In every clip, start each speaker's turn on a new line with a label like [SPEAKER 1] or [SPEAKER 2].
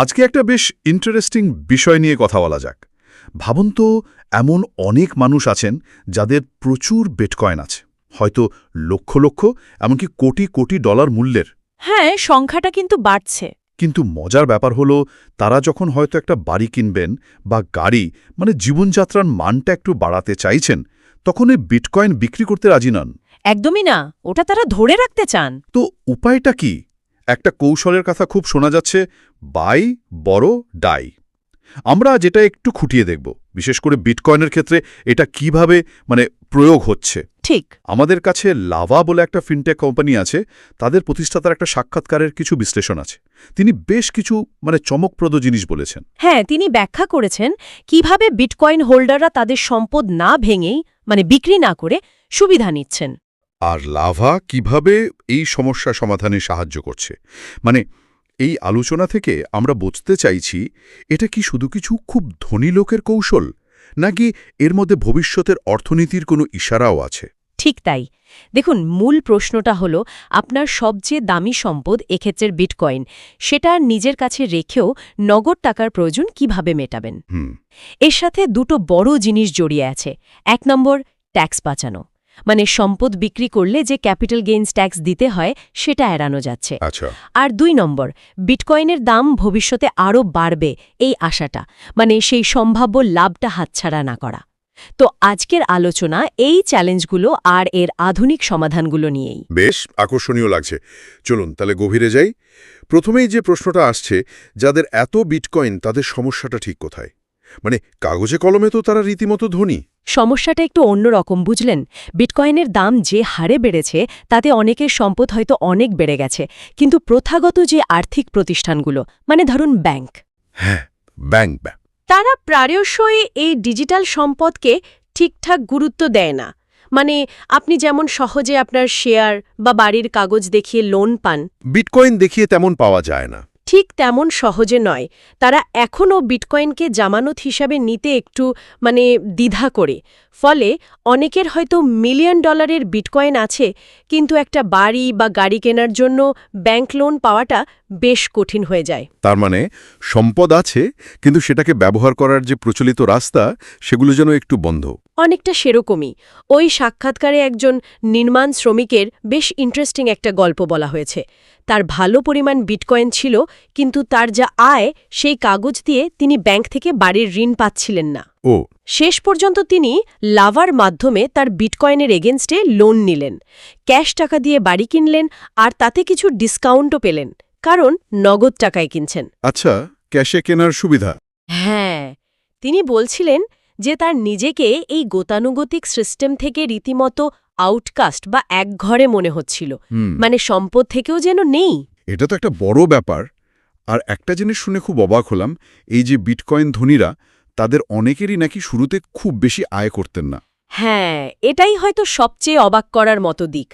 [SPEAKER 1] আজকে একটা বেশ ইন্টারেস্টিং বিষয় নিয়ে কথা বলা যাক। ভাবুন তো এমন অনেক মানুষ আছেন যাদের প্রচুর বিটকয়েন আছে। হয়তো লক্ষ লক্ষ এমনকি কোটি কোটি ডলার মূল্যের।
[SPEAKER 2] হ্যাঁ সংখ্যাটা কিন্তু বাড়ছে।
[SPEAKER 1] কিন্তু মজার ব্যাপার হলো তারা যখন হয়তো একটা বাড়ি কিনবেন বা গাড়ি মানে জীবনযাত্রার মানটা একটু বাড়াতে চাইছেন তখন এই বিটকয়েন বিক্রি করতে রাজি নন।
[SPEAKER 2] একদমই না ওটা তারা ধরে রাখতে চান।
[SPEAKER 1] তো উপায়টা কি? একটা কৌশলের কথা খুব শোনা যাচ্ছে বাই বড় ডাই। আমরা যেটা একটু খুঁটিয়ে দেখব বিশেষ করে বিটকয়েনের ক্ষেত্রে এটা কীভাবে মানে প্রয়োগ হচ্ছে।
[SPEAKER 2] ঠিক।
[SPEAKER 1] আমাদের কাছে লাভা বলে একটা ফিনটেক কোম্পানি আছে তাদের প্রতিষ্ঠাতার একটা সাক্ষাৎকারের কিছু বিশ্লেষণ আছে। তিনি বেশ কিছু মানে চমকপ্রদ জিনিস বলেছেন।
[SPEAKER 2] হ্যাঁ তিনি ব্যাখ্যা করেছেন কীভাবে বিটকয়েন হোল্ডাররা তাদের সম্পদ না ভেঙেই মানে বিক্রি না করে সুবিধা নিচ্ছেন।
[SPEAKER 1] আর লাভা কীভাবে এই সমস্যা সমাধানে সাহায্য করছে? মানে এই আলোচনা থেকে আমরা বুঝতে চাইছি এটা কি শুধু কিছু খুব ধনী লোকের কৌশল? নাকি এর মধ্যে ভবিষ্যতের অর্থনীতির কোনো ইশারাও আছে?
[SPEAKER 2] ঠিক তাই। দেখুন মূল প্রশ্নটা হলো আপনার সবচেয়ে দামি সম্পদ এক্ষেত্রের বিটকয়েন সেটা নিজের কাছে রেখেও নগদ টাকার প্রয়োজন কীভাবে মেটাবেন?
[SPEAKER 1] হুম।
[SPEAKER 2] এর সাথে দুটো বড় জিনিস জড়িয়ে আছে। এক নম্বর ট্যাক্স বাঁচানো। মানে সম্পদ বিক্রি করলে যে ক্যাপিটাল গেইনস ট্যাক্স দিতে হয় সেটা এড়ানো যাচ্ছে।
[SPEAKER 1] আচ্ছা।
[SPEAKER 2] আর দুই নম্বর বিটকয়েনের দাম ভবিষ্যতে আরও বাড়বে এই আশাটা মানে সেই সম্ভাব্য লাভটা হাতছাড়া না করা। তো আজকের আলোচনা এই চ্যালেঞ্জগুলো আর এর আধুনিক সমাধানগুলো নিয়েই।
[SPEAKER 3] বেশ আকর্ষণীয় লাগছে। চলুন তাহলে গভীরে যাই। প্রথমেই যে প্রশ্নটা আসছে যাদের এত বিটকয়েন তাদের সমস্যাটা ঠিক কোথায়? মানে কাগজে কলমে তো তারা রীতিমতো ধনী।
[SPEAKER 2] সমস্যাটা একটু অন্যরকম বুঝলেন? বিটকয়েনের দাম যে হারে বেড়েছে তাতে অনেকের সম্পদ হয়তো অনেক বেড়ে গেছে। কিন্তু প্রথাগত যে আর্থিক প্রতিষ্ঠানগুলো মানে ধরুন ব্যাংক।
[SPEAKER 3] হ্যাঁ ব্যাংক
[SPEAKER 2] তারা প্রায়শই এই ডিজিটাল সম্পদকে ঠিকঠাক গুরুত্ব দেয় না। মানে আপনি যেমন সহজে আপনার শেয়ার বা বাড়ির কাগজ দেখিয়ে লোন পান।
[SPEAKER 3] বিটকয়েন দেখিয়ে তেমন পাওয়া যায় না।
[SPEAKER 2] ঠিক তেমন সহজে নয়। তারা এখনও বিটকয়েনকে জামানত হিসাবে নিতে একটু মানে দ্বিধা করে। ফলে অনেকের হয়তো মিলিয়ন ডলারের বিটকয়েন আছে, কিন্তু একটা বাড়ি বা গাড়ি কেনার জন্য ব্যাংক লোন পাওয়াটা বেশ কঠিন হয়ে যায়।
[SPEAKER 3] তার মানে সম্পদ আছে, কিন্তু সেটাকে ব্যবহার করার যে প্রচলিত রাস্তা, সেগুলো যেন একটু বন্ধ।
[SPEAKER 2] অনেকটা সেরকমই। ওই সাক্ষাৎকারে একজন নির্মাণ শ্রমিকের বেশ ইন্টারেস্টিং একটা গল্প বলা হয়েছে। তার ভালো পরিমাণ বিটকয়েন ছিল কিন্তু তার যা আয় সেই কাগজ দিয়ে তিনি ব্যাংক থেকে বাড়ির ঋণ পাচ্ছিলেন না।
[SPEAKER 3] ও।
[SPEAKER 2] শেষ পর্যন্ত তিনি লাভার মাধ্যমে তার বিটকয়েনের এগেনস্টে লোন নিলেন। ক্যাশ টাকা দিয়ে বাড়ি কিনলেন আর তাতে কিছু ডিসকাউন্টও পেলেন কারণ নগদ টাকায় কিনছেন।
[SPEAKER 3] আচ্ছা ক্যাশে কেনার সুবিধা?
[SPEAKER 2] হ্যাঁ তিনি বলছিলেন যে তার নিজেকে এই গতানুগতিক সিস্টেম থেকে রীতিমতো আউটকাস্ট বা একঘরে মনে হচ্ছিল। মানে সম্পদ থেকেও যেন নেই।
[SPEAKER 3] এটা তো একটা বড় ব্যাপার। আর একটা জিনিস শুনে খুব অবাক হলাম এই যে বিটকয়েন ধনীরা তাদের অনেকেরই নাকি শুরুতে খুব বেশি আয় করতেন না।
[SPEAKER 2] হ্যাঁ এটাই হয়তো সবচেয়ে অবাক করার মতো দিক।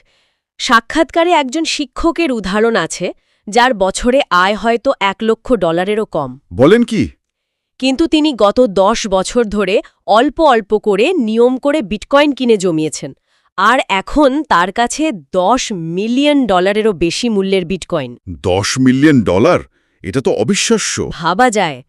[SPEAKER 2] সাক্ষাৎকারে একজন শিক্ষকের উদাহরণ আছে যার বছরে আয় হয়তো এক লক্ষ ডলারেরও কম।
[SPEAKER 3] বলেন কি?
[SPEAKER 2] কিন্তু তিনি গত দশ বছর ধরে অল্প অল্প করে নিয়ম করে বিটকয়েন কিনে জমিয়েছেন। আর এখন তার কাছে দশ মিলিয়ন ডলারেরও বেশি মূল্যের বিটকয়েন।
[SPEAKER 3] দশ মিলিয়ন ডলার? এটা তো অবিশ্বাস্য।
[SPEAKER 2] ভাবা যায়।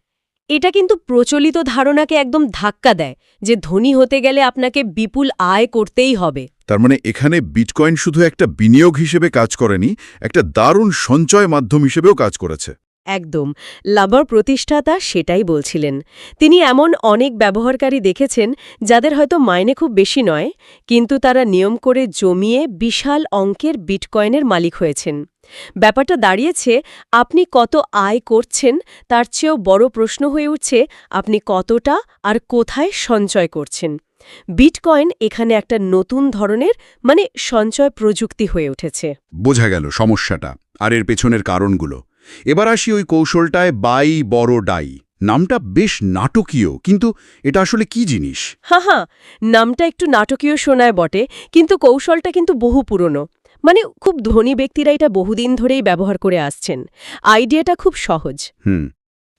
[SPEAKER 2] এটা কিন্তু প্রচলিত ধারণাকে একদম ধাক্কা দেয় যে ধনী হতে গেলে আপনাকে বিপুল আয় করতেই হবে।
[SPEAKER 3] তার মানে এখানে বিটকয়েন শুধু একটা বিনিয়োগ হিসেবে কাজ করেনি একটা দারুণ সঞ্চয় মাধ্যম হিসেবেও কাজ করেছে।
[SPEAKER 2] একদম। লাবার প্রতিষ্ঠাতা সেটাই বলছিলেন। তিনি এমন অনেক ব্যবহারকারী দেখেছেন, যাদের হয়তো মাইনে খুব বেশি নয়, কিন্তু তারা নিয়ম করে জমিয়ে বিশাল অঙ্কের বিটকয়েনের মালিক হয়েছেন। ব্যাপারটা দাঁড়িয়েছে, আপনি কত আয় করছেন, তার চেয়েও বড় প্রশ্ন হয়ে উঠছে, আপনি কতটা আর কোথায় সঞ্চয় করছেন। বিটকয়েন এখানে একটা নতুন ধরনের মানে সঞ্চয় প্রযুক্তি হয়ে উঠেছে।
[SPEAKER 1] বোঝা গেল সমস্যাটা, আর এর পেছনের কারণগুলো। এবার আসি ওই কৌশলটায় বাই বড় ডাই। নামটা বেশ নাটকীয় কিন্তু এটা আসলে কি জিনিস?
[SPEAKER 2] হা হা নামটা একটু নাটকীয় শোনায় বটে কিন্তু কৌশলটা কিন্তু বহু পুরনো। মানে খুব ধনী ব্যক্তিরা এটা বহুদিন ধরেই ব্যবহার করে আসছেন। আইডিয়াটা খুব সহজ।
[SPEAKER 1] হুম।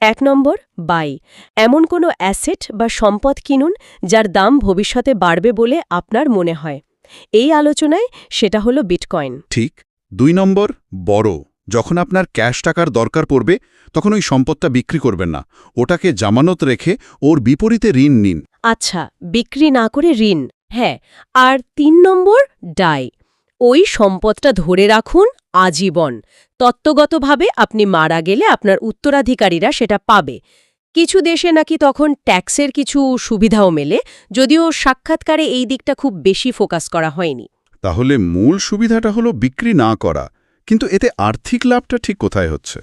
[SPEAKER 2] এক নম্বর বাই। এমন কোনো অ্যাসেট বা সম্পদ কিনুন যার দাম ভবিষ্যতে বাড়বে বলে আপনার মনে হয়। এই আলোচনায় সেটা হলো বিটকয়েন।
[SPEAKER 1] ঠিক। দুই নম্বর বড়। যখন আপনার ক্যাশ টাকার দরকার পড়বে তখন ওই সম্পদটা বিক্রি করবেন না। ওটাকে জামানত রেখে ওর বিপরীতে ঋণ নিন।
[SPEAKER 2] আচ্ছা বিক্রি না করে ঋণ। হ্যাঁ আর তিন নম্বর ডাই। ওই সম্পদটা ধরে রাখুন আজীবন। তত্ত্বগতভাবে আপনি মারা গেলে আপনার উত্তরাধিকারীরা সেটা পাবে। কিছু দেশে নাকি তখন ট্যাক্সের কিছু সুবিধাও মেলে যদিও সাক্ষাৎকারে এই দিকটা খুব বেশি ফোকাস করা হয়নি।
[SPEAKER 1] তাহলে মূল সুবিধাটা হলো বিক্রি না করা। কিন্তু এতে আর্থিক লাভটা ঠিক কোথায় হচ্ছে?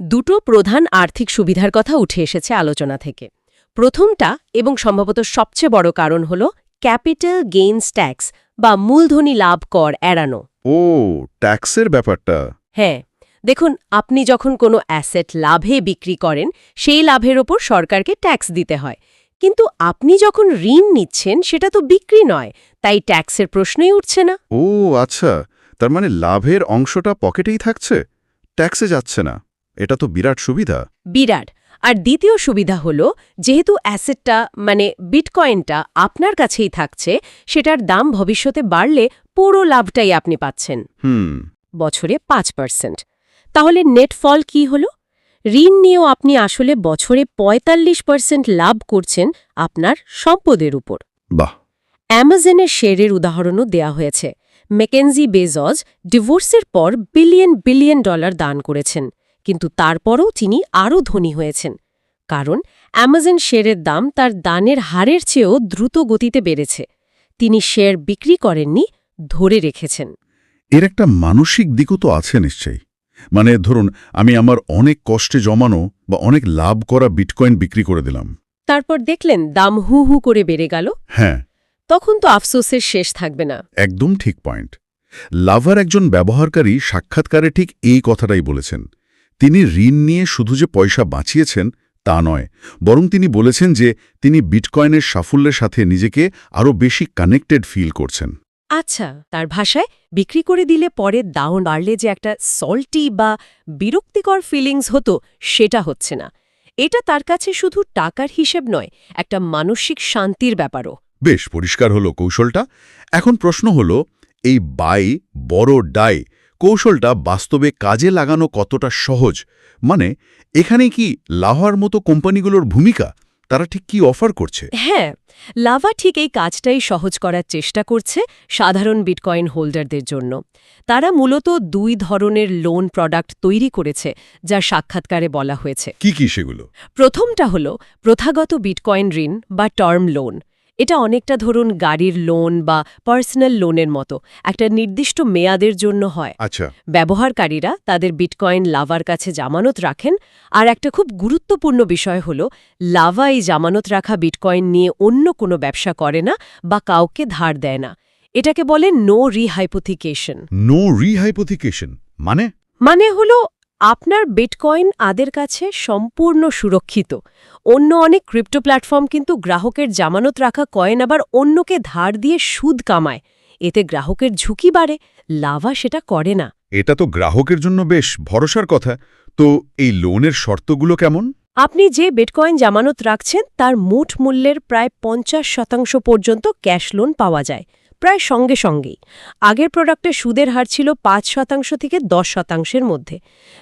[SPEAKER 2] দুটো প্রধান আর্থিক সুবিধার কথা উঠে এসেছে আলোচনা থেকে। প্রথমটা এবং সম্ভবত সবচেয়ে বড় কারণ হল ক্যাপিটাল গেইনস ট্যাক্স বা মূলধনী লাভ কর এড়ানো।
[SPEAKER 1] ও ট্যাক্সের ব্যাপারটা।
[SPEAKER 2] হ্যাঁ দেখুন আপনি যখন কোনো অ্যাসেট লাভে বিক্রি করেন সেই লাভের ওপর সরকারকে ট্যাক্স দিতে হয়। কিন্তু আপনি যখন ঋণ নিচ্ছেন সেটা তো বিক্রি নয় তাই ট্যাক্সের প্রশ্নই উঠছে না।
[SPEAKER 1] ও আচ্ছা। তার মানে লাভের অংশটা পকেটেই থাকছে? ট্যাক্সে যাচ্ছে না। এটা তো বিরাট সুবিধা।
[SPEAKER 2] বিরাট। আর দ্বিতীয় সুবিধা হল যেহেতু অ্যাসেটটা মানে বিটকয়েনটা আপনার কাছেই থাকছে সেটার দাম ভবিষ্যতে বাড়লে পুরো লাভটাই আপনি পাচ্ছেন।
[SPEAKER 1] হুম।
[SPEAKER 2] বছরে পাঁচ পার্সেন্ট। তাহলে নেট ফল কি হল? ঋণ নিয়েও আপনি আসলে বছরে ৪৫ পার্সেন্ট লাভ করছেন আপনার সম্পদের উপর।
[SPEAKER 1] বাহ!
[SPEAKER 2] অ্যামাজনের শেয়ারের উদাহরণও দেয়া হয়েছে। মেকেনজি বেজজ ডিভোর্সের পর বিলিয়ন বিলিয়ন ডলার দান করেছেন। কিন্তু তারপরও তিনি আরও ধনী হয়েছেন। কারণ অ্যামাজন শেয়ারের দাম তার দানের হারের চেয়েও দ্রুত গতিতে বেড়েছে। তিনি শেয়ার বিক্রি করেননি ধরে রেখেছেন।
[SPEAKER 1] এর একটা মানসিক দিকও তো আছে নিশ্চয়ই। মানে ধরুন আমি আমার অনেক কষ্টে জমানো বা অনেক লাভ করা বিটকয়েন বিক্রি করে দিলাম।
[SPEAKER 2] তারপর দেখলেন দাম হু হু করে বেড়ে গেল।
[SPEAKER 1] হ্যাঁ।
[SPEAKER 2] তখন তো আফসোসের শেষ থাকবে না।
[SPEAKER 1] একদম ঠিক পয়েন্ট। লাভার একজন ব্যবহারকারী সাক্ষাৎকারে ঠিক এই কথাটাই বলেছেন। তিনি ঋণ নিয়ে শুধু যে পয়সা বাঁচিয়েছেন তা নয় বরং তিনি বলেছেন যে তিনি বিটকয়েনের সাফল্যের সাথে নিজেকে আরও বেশি কানেক্টেড ফিল করছেন।
[SPEAKER 2] আচ্ছা তার ভাষায় বিক্রি করে দিলে পরে দাও বাড়লে যে একটা সল্টি বা বিরক্তিকর ফিলিংস হতো সেটা হচ্ছে না। এটা তার কাছে শুধু টাকার হিসেব নয় একটা মানসিক শান্তির ব্যাপারও।
[SPEAKER 1] বেশ পরিষ্কার হলো কৌশলটা। এখন প্রশ্ন হলো এই বাই বড় ডাই কৌশলটা বাস্তবে কাজে লাগানো কতটা সহজ? মানে এখানে কি লাহার মতো কোম্পানিগুলোর ভূমিকা? তারা ঠিক কি অফার করছে?
[SPEAKER 2] হ্যাঁ লাভা ঠিক এই কাজটাই সহজ করার চেষ্টা করছে সাধারণ বিটকয়েন হোল্ডারদের জন্য। তারা মূলত দুই ধরনের লোন প্রোডাক্ট তৈরি করেছে যা সাক্ষাৎকারে বলা হয়েছে।
[SPEAKER 1] কি কি সেগুলো?
[SPEAKER 2] প্রথমটা হল প্রথাগত বিটকয়েন ঋণ বা টার্ম লোন। এটা অনেকটা ধরুন গাড়ির লোন বা পার্সোনাল লোনের মতো। একটা নির্দিষ্ট মেয়াদের জন্য হয়।
[SPEAKER 1] আচ্ছা।
[SPEAKER 2] ব্যবহারকারীরা তাদের বিটকয়েন লাভার কাছে জামানত রাখেন আর একটা খুব গুরুত্বপূর্ণ বিষয় হল লাভা এই জামানত রাখা বিটকয়েন নিয়ে অন্য কোনো ব্যবসা করে না বা কাউকে ধার দেয় না। এটাকে বলে নো রিহাইপোথিকেশন
[SPEAKER 1] নো রিহাইপোথিকেশন মানে?
[SPEAKER 2] মানে হল আপনার বিটকয়েন আদের কাছে সম্পূর্ণ সুরক্ষিত। অন্য অনেক ক্রিপ্টো প্ল্যাটফর্ম কিন্তু গ্রাহকের জামানত রাখা কয়েন আবার অন্যকে ধার দিয়ে সুদ কামায়। এতে গ্রাহকের ঝুঁকি বাড়ে লাভা সেটা করে না।
[SPEAKER 1] এটা তো গ্রাহকের জন্য বেশ ভরসার কথা। তো এই লোনের শর্তগুলো কেমন?
[SPEAKER 2] আপনি যে বিটকয়েন জামানত রাখছেন তার মোট মূল্যের প্রায় পঞ্চাশ শতাংশ পর্যন্ত ক্যাশ লোন পাওয়া যায়। প্রায় সঙ্গে সঙ্গেই। আগের প্রোডাক্টে সুদের হার ছিল পাঁচ শতাংশ থেকে দশ শতাংশের মধ্যে।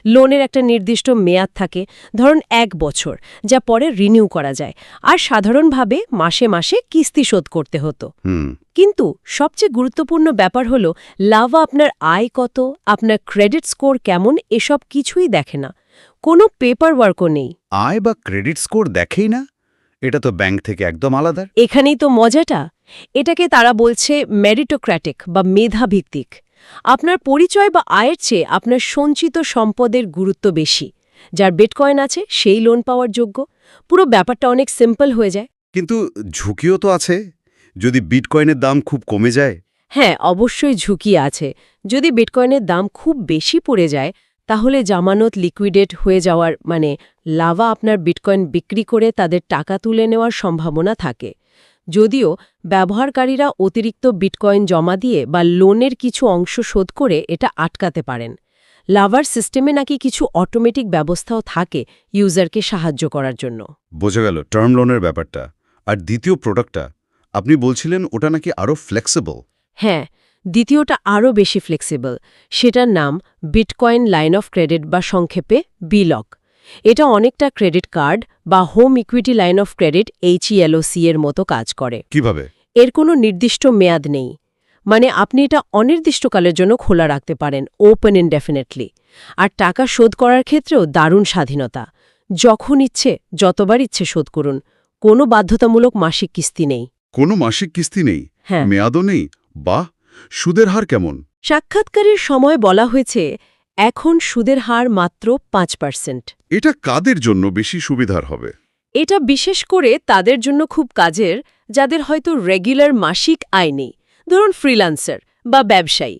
[SPEAKER 2] লোনের একটা নির্দিষ্ট মেয়াদ থাকে ধরুন এক বছর যা পরে রিনিউ করা যায়। আর সাধারণভাবে মাসে মাসে কিস্তি শোধ করতে হতো। কিন্তু সবচেয়ে গুরুত্বপূর্ণ ব্যাপার হল লাভা আপনার আয় কত আপনার ক্রেডিট স্কোর কেমন এসব কিছুই দেখে না। কোনো পেপার ওয়ার্কও নেই।
[SPEAKER 1] আয় বা ক্রেডিট স্কোর দেখেই না? এটা তো ব্যাংক থেকে একদম আলাদা।
[SPEAKER 2] এখানেই তো মজাটা। এটাকে তারা বলছে মেরিটোক্র্যাটিক বা মেধাভিত্তিক। আপনার পরিচয় বা আয়ের চেয়ে আপনার সঞ্চিত সম্পদের গুরুত্ব বেশি। যার বিটকয়েন আছে সেই লোন পাওয়ার যোগ্য। পুরো ব্যাপারটা অনেক সিম্পল হয়ে যায়।
[SPEAKER 1] কিন্তু ঝুঁকিও তো আছে। যদি বিটকয়েনের দাম খুব কমে যায়?
[SPEAKER 2] হ্যাঁ অবশ্যই ঝুঁকি আছে। যদি বিটকয়েনের দাম খুব বেশি পড়ে যায় তাহলে জামানত লিকুইডেট হয়ে যাওয়ার মানে লাভা আপনার বিটকয়েন বিক্রি করে তাদের টাকা তুলে নেওয়ার সম্ভাবনা থাকে। যদিও ব্যবহারকারীরা অতিরিক্ত বিটকয়েন জমা দিয়ে বা লোনের কিছু অংশ শোধ করে এটা আটকাতে পারেন। লাভার সিস্টেমে নাকি কিছু অটোমেটিক ব্যবস্থাও থাকে ইউজারকে সাহায্য করার জন্য।
[SPEAKER 1] বোঝা গেল টার্ম লোনের ব্যাপারটা। আর দ্বিতীয় প্রোডাক্টটা আপনি বলছিলেন ওটা নাকি আরও ফ্লেক্সিবল
[SPEAKER 2] হ্যাঁ দ্বিতীয়টা আরও বেশি ফ্লেক্সিবল সেটার নাম বিটকয়েন লাইন অফ ক্রেডিট বা সংক্ষেপে বিলক এটা অনেকটা ক্রেডিট কার্ড বা home equity line of credit HELOC এর মতো কাজ করে।
[SPEAKER 3] কীভাবে?
[SPEAKER 2] এর কোনো নির্দিষ্ট মেয়াদ নেই। মানে আপনি এটা অনির্দিষ্টকালের জন্য খোলা রাখতে পারেন ওপেন ইনডেফিনেটলি আর টাকা শোধ করার ক্ষেত্রেও দারুণ স্বাধীনতা। যখন ইচ্ছে যতবার ইচ্ছে শোধ করুন। কোনো বাধ্যতামূলক মাসিক কিস্তি নেই।
[SPEAKER 1] কোনো মাসিক কিস্তি নেই?
[SPEAKER 2] হ্যাঁ।
[SPEAKER 1] মেয়াদও নেই? বাহ! সুদের হার কেমন?
[SPEAKER 2] সাক্ষাৎকারের সময় বলা হয়েছে এখন সুদের হার মাত্র পাঁচ পার্সেন্ট।
[SPEAKER 1] এটা কাদের জন্য বেশি সুবিধার হবে?
[SPEAKER 2] এটা বিশেষ করে তাদের জন্য খুব কাজের যাদের হয়তো রেগুলার মাসিক আয় নেই। ধরুন ফ্রিল্যান্সার বা ব্যবসায়ী।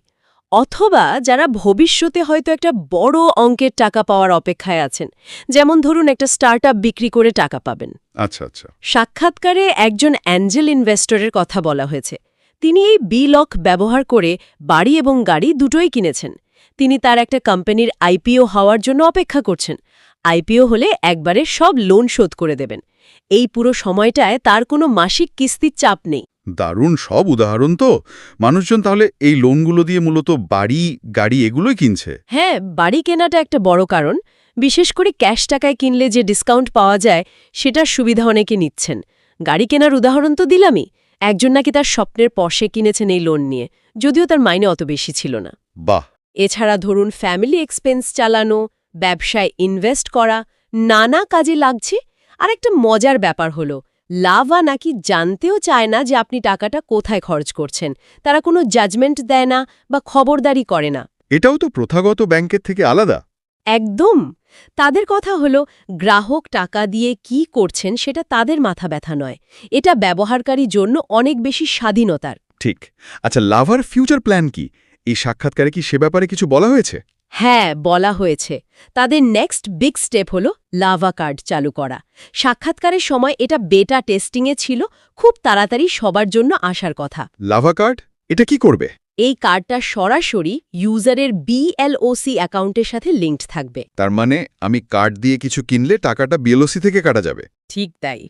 [SPEAKER 2] অথবা যারা ভবিষ্যতে হয়তো একটা বড় অঙ্কের টাকা পাওয়ার অপেক্ষায় আছেন। যেমন ধরুন একটা স্টার্টআপ বিক্রি করে টাকা পাবেন।
[SPEAKER 1] আচ্ছা আচ্ছা।
[SPEAKER 2] সাক্ষাৎকারে একজন অ্যাঞ্জেল ইনভেস্টরের কথা বলা হয়েছে। তিনি এই বিলক ব্যবহার করে বাড়ি এবং গাড়ি দুটোই কিনেছেন। তিনি তার একটা কোম্পানির আইপিও হওয়ার জন্য অপেক্ষা করছেন। আইপিও হলে একবারে সব লোন শোধ করে দেবেন। এই পুরো সময়টায় তার কোনো মাসিক কিস্তির চাপ নেই।
[SPEAKER 1] দারুণ সব উদাহরণ তো। মানুষজন তাহলে এই লোনগুলো দিয়ে মূলত বাড়ি গাড়ি এগুলোই কিনছে?
[SPEAKER 2] হ্যাঁ বাড়ি কেনাটা একটা বড় কারণ। বিশেষ করে ক্যাশ টাকায় কিনলে যে ডিসকাউন্ট পাওয়া যায় সেটার সুবিধা অনেকে নিচ্ছেন। গাড়ি কেনার উদাহরণ তো দিলামই। একজন নাকি তার স্বপ্নের পশে কিনেছেন এই লোন নিয়ে যদিও তার মাইনে অত বেশি ছিল না।
[SPEAKER 1] বাহ!
[SPEAKER 2] এছাড়া ধরুন ফ্যামিলি এক্সপেন্স চালানো ব্যবসায় ইনভেস্ট করা নানা কাজে লাগছে। আর একটা মজার ব্যাপার হলো লাভা নাকি জানতেও চায় না যে আপনি টাকাটা কোথায় খরচ করছেন। তারা কোনো জাজমেন্ট দেয় না বা খবরদারি করে না।
[SPEAKER 1] এটাও তো প্রথাগত ব্যাংকের থেকে আলাদা।
[SPEAKER 2] একদম। তাদের কথা হলো গ্রাহক টাকা দিয়ে কি করছেন সেটা তাদের মাথা ব্যথা নয়। এটা ব্যবহারকারী জন্য অনেক বেশি স্বাধীনতার।
[SPEAKER 1] ঠিক। আচ্ছা লাভার ফিউচার প্ল্যান কি? এই সাক্ষাৎকারে কি সে ব্যাপারে কিছু বলা হয়েছে?
[SPEAKER 2] হ্যাঁ বলা হয়েছে। তাদের নেক্সট বিগ স্টেপ হল লাভা কার্ড চালু করা। সাক্ষাৎকারের সময় এটা বেটা টেস্টিংয়ে ছিল খুব তাড়াতাড়ি সবার জন্য আসার কথা।
[SPEAKER 1] লাভা কার্ড এটা কি করবে?
[SPEAKER 2] এই কার্ডটা সরাসরি ইউজারের বিএলওসি অ্যাকাউন্টের সাথে লিঙ্কড থাকবে।
[SPEAKER 1] তার মানে আমি কার্ড দিয়ে কিছু কিনলে টাকাটা বিএলওসি থেকে কাটা যাবে।
[SPEAKER 2] ঠিক তাই।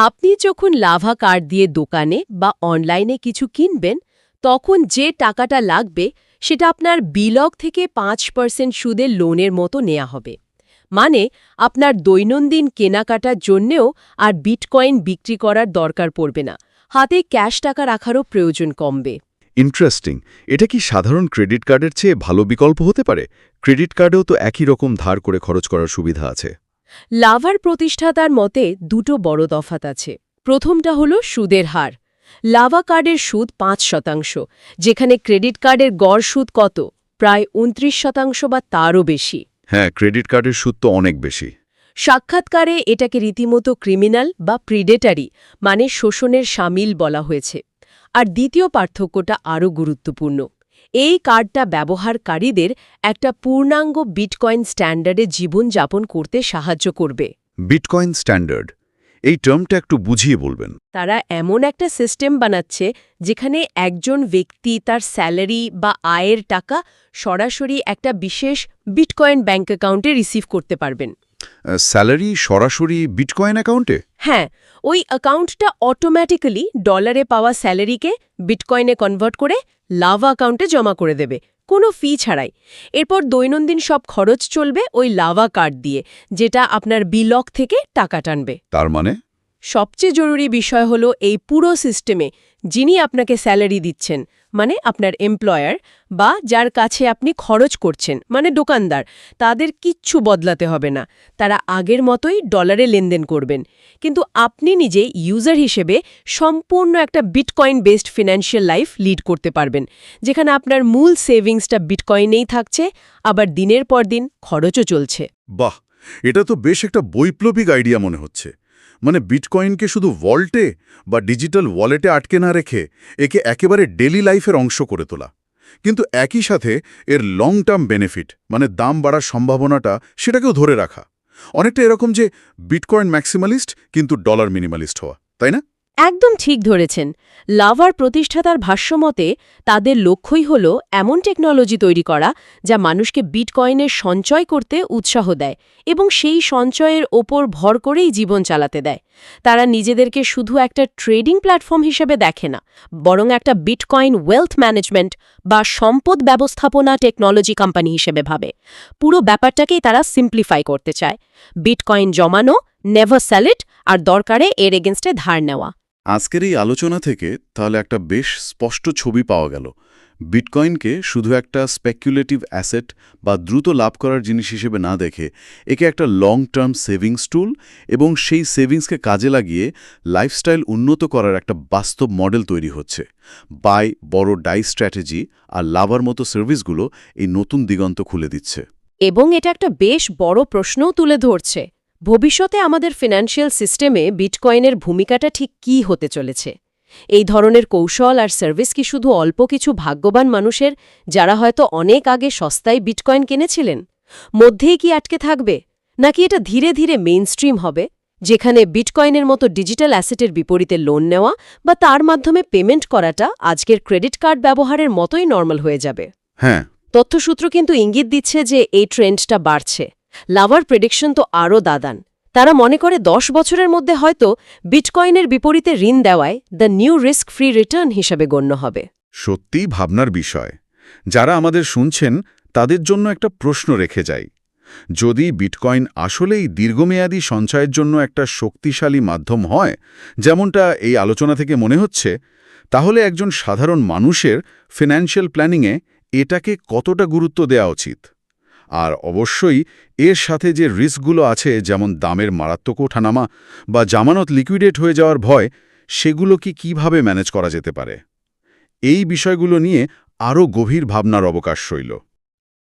[SPEAKER 2] আপনি যখন লাভা কার্ড দিয়ে দোকানে বা অনলাইনে কিছু কিনবেন তখন যে টাকাটা লাগবে সেটা আপনার বিলক থেকে পাঁচ পার্সেন্ট সুদে লোনের মতো নেওয়া হবে। মানে আপনার দৈনন্দিন কেনাকাটার জন্যেও আর বিটকয়েন বিক্রি করার দরকার পড়বে না। হাতে ক্যাশ টাকা রাখারও প্রয়োজন কমবে।
[SPEAKER 1] ইন্টারেস্টিং। এটা কি সাধারণ ক্রেডিট কার্ডের চেয়ে ভালো বিকল্প হতে পারে? ক্রেডিট কার্ডেও তো একই রকম ধার করে খরচ করার সুবিধা আছে।
[SPEAKER 2] লাভার প্রতিষ্ঠাতার মতে দুটো বড় তফাত আছে। প্রথমটা হল সুদের হার। লাভা কার্ডের সুদ পাঁচ শতাংশ যেখানে ক্রেডিট কার্ডের গড় সুদ কত? প্রায় উনত্রিশ শতাংশ বা তারও বেশি।
[SPEAKER 1] হ্যাঁ ক্রেডিট কার্ডের সুদ তো অনেক বেশি।
[SPEAKER 2] সাক্ষাৎকারে এটাকে রীতিমতো ক্রিমিনাল বা প্রিডেটারি মানে শোষণের সামিল বলা হয়েছে। আর দ্বিতীয় পার্থক্যটা আরও গুরুত্বপূর্ণ। এই কার্ডটা ব্যবহারকারীদের একটা পূর্ণাঙ্গ বিটকয়েন স্ট্যান্ডার্ডে জীবনযাপন করতে সাহায্য করবে।
[SPEAKER 1] বিটকয়েন স্ট্যান্ডার্ড এই টার্মটা একটু বুঝিয়ে বলবেন।
[SPEAKER 2] তারা এমন একটা সিস্টেম বানাচ্ছে যেখানে একজন ব্যক্তি তার স্যালারি বা আয়ের টাকা সরাসরি একটা বিশেষ বিটকয়েন ব্যাঙ্ক অ্যাকাউন্টে রিসিভ করতে পারবেন।
[SPEAKER 1] স্যালারি সরাসরি বিটকয়েন অ্যাকাউন্টে
[SPEAKER 2] হ্যাঁ ওই অ্যাকাউন্টটা অটোম্যাটিক্যালি ডলারে পাওয়া স্যালারিকে বিটকয়েনে কনভার্ট করে লাভা অ্যাকাউন্টে জমা করে দেবে। কোনো ফি ছাড়াই। এরপর দৈনন্দিন সব খরচ চলবে ওই লাভা কার্ড দিয়ে যেটা আপনার বিলক থেকে টাকা টানবে।
[SPEAKER 1] তার মানে?
[SPEAKER 2] সবচেয়ে জরুরি বিষয় হলো এই পুরো সিস্টেমে যিনি আপনাকে স্যালারি দিচ্ছেন মানে আপনার এমপ্লয়ার বা যার কাছে আপনি খরচ করছেন মানে দোকানদার, তাদের কিচ্ছু বদলাতে হবে না। তারা আগের মতোই ডলারে লেনদেন করবেন। কিন্তু আপনি নিজে ইউজার হিসেবে সম্পূর্ণ একটা bitcoin based financial life lead করতে পারবেন, যেখানে আপনার মূল সেভিংসটা বিটকয়েনেই থাকছে, আবার দিনের পর দিন খরচও চলছে।
[SPEAKER 3] বাহ! এটা তো বেশ একটা বৈপ্লবিক আইডিয়া মনে হচ্ছে। মানে বিটকয়েনকে শুধু ওয়াল্টে বা ডিজিটাল ওয়ালেটে আটকে না রেখে একে একেবারে ডেলি লাইফের অংশ করে তোলা। কিন্তু একই সাথে এর লং টার্ম বেনিফিট মানে দাম বাড়ার সম্ভাবনাটা সেটাকেও ধরে রাখা। অনেকটা এরকম যে বিটকয়েন ম্যাক্সিমালিস্ট কিন্তু ডলার মিনিমালিস্ট হওয়া, তাই না?
[SPEAKER 2] একদম ঠিক ধরেছেন। লাভার প্রতিষ্ঠাতার ভাষ্যমতে, তাদের লক্ষ্যই হল এমন টেকনোলজি তৈরি করা যা মানুষকে বিটকয়েনের সঞ্চয় করতে উৎসাহ দেয় এবং সেই সঞ্চয়ের ওপর ভর করেই জীবন চালাতে দেয়। তারা নিজেদেরকে শুধু একটা ট্রেডিং প্ল্যাটফর্ম হিসেবে দেখে না, বরং একটা বিটকয়েন ওয়েলথ ম্যানেজমেন্ট বা সম্পদ ব্যবস্থাপনা টেকনোলজি কোম্পানি হিসেবে ভাবে। পুরো ব্যাপারটাকেই তারা সিম্পলিফাই করতে চায়। বিটকয়েন জমানো, নেভার স্যালিট আর দরকারে এর এগেনস্টে ধার নেওয়া।
[SPEAKER 1] আজকের এই আলোচনা থেকে তাহলে একটা বেশ স্পষ্ট ছবি পাওয়া গেল। বিটকয়েনকে শুধু একটা স্পেকুলেটিভ অ্যাসেট বা দ্রুত লাভ করার জিনিস হিসেবে না দেখে, একে একটা লং টার্ম সেভিংস টুল এবং সেই সেভিংসকে কাজে লাগিয়ে লাইফস্টাইল উন্নত করার একটা বাস্তব মডেল তৈরি হচ্ছে। বাই, বড় ডাই স্ট্র্যাটেজি আর লাভার মতো সার্ভিসগুলো এই নতুন দিগন্ত খুলে দিচ্ছে।
[SPEAKER 2] এবং এটা একটা বেশ বড় প্রশ্নও তুলে ধরছে। ভবিষ্যতে আমাদের ফিনান্সিয়াল সিস্টেমে বিটকয়েনের ভূমিকাটা ঠিক কী হতে চলেছে? এই ধরনের কৌশল আর সার্ভিস কি শুধু অল্প কিছু ভাগ্যবান মানুষের যারা হয়তো অনেক আগে সস্তায় বিটকয়েন কিনেছিলেন? মধ্যেই কি আটকে থাকবে? নাকি এটা ধীরে ধীরে মেইনস্ট্রিম হবে যেখানে বিটকয়েনের মতো ডিজিটাল অ্যাসেটের বিপরীতে লোন নেওয়া বা তার মাধ্যমে পেমেন্ট করাটা আজকের ক্রেডিট কার্ড ব্যবহারের মতোই নর্মাল হয়ে যাবে?
[SPEAKER 1] হ্যাঁ।
[SPEAKER 2] তথ্যসূত্র কিন্তু ইঙ্গিত দিচ্ছে যে এই ট্রেন্ডটা বাড়ছে। লাভার প্রেডিকশন তো আরও দাদান। তারা মনে করে দশ বছরের মধ্যে হয়তো বিটকয়েনের বিপরীতে ঋণ দেওয়ায় the new risk free return হিসাবে গণ্য হবে।
[SPEAKER 1] সত্যিই ভাবনার বিষয়। যারা আমাদের শুনছেন, তাদের জন্য একটা প্রশ্ন রেখে যাই। যদি বিটকয়েন আসলেই দীর্ঘমেয়াদী সঞ্চয়ের জন্য একটা শক্তিশালী মাধ্যম হয়, যেমনটা এই আলোচনা থেকে মনে হচ্ছে, তাহলে একজন সাধারণ মানুষের ফিনান্সিয়াল প্ল্যানিংয়ে এটাকে কতটা গুরুত্ব দেওয়া উচিত? আর অবশ্যই এর সাথে যে রিস্কগুলো আছে, যেমন দামের মারাত্মক ওঠানামা বা জামানত লিকুইডেট হয়ে যাওয়ার ভয় সেগুলো কি কীভাবে ম্যানেজ করা যেতে পারে? এই বিষয়গুলো নিয়ে আরও গভীর ভাবনার অবকাশ রইল।